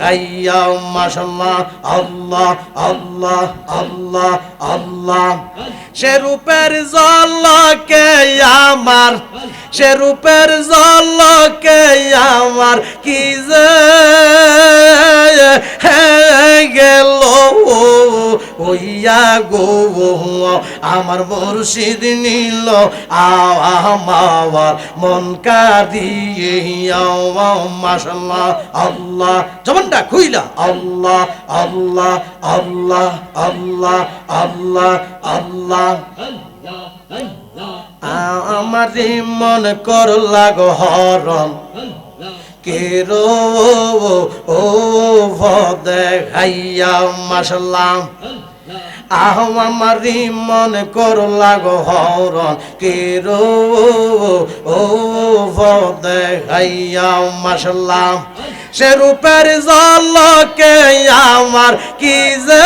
হাইয়া মাশাল্লাহ আল্লাহ আল্লাহ আল্লাহ আল্লাহ সে রূপের জলকে আমার সে রূপের জলকে আমার কি যে গেল ওইয়া গো, আমার মুর্শিদ নিল আমার মন কাঁদিয়ে মাশাল্লাহ, আল্লাহ যেমনটা খুইলা আল্লাহ আল্লাহ আল্লাহ আল্লাহ আল্লাহ আল্লাহ আমার মন করলা গো হরণ কেরো ও ভদে খাইয়া মাসাল্লাম আহ আমারি মন করলা গো হরণ কেরো ও ভদে খাইয়া মাসাল্লাম সে রূপের জলকে আমার কি যে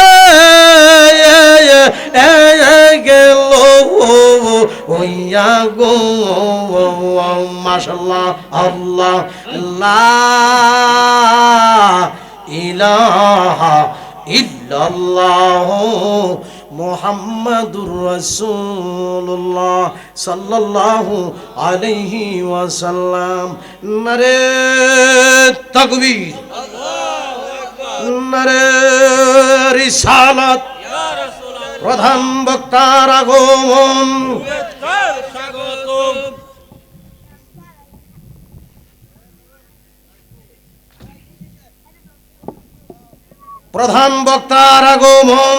ওইয়া গো মাশাল্লাহ, আল্লাহ, লা ইলাহা ইল্লাল্লাহ মুহাম্মাদুর রাসূলুল্লাহ সাল্লাল্লাহু আলাইহি ওয়াসাল্লাম। নারে তাকবীর। নারে রিসালাত। প্রধান বক্তার আগমন। প্রধান বক্তার আগমন।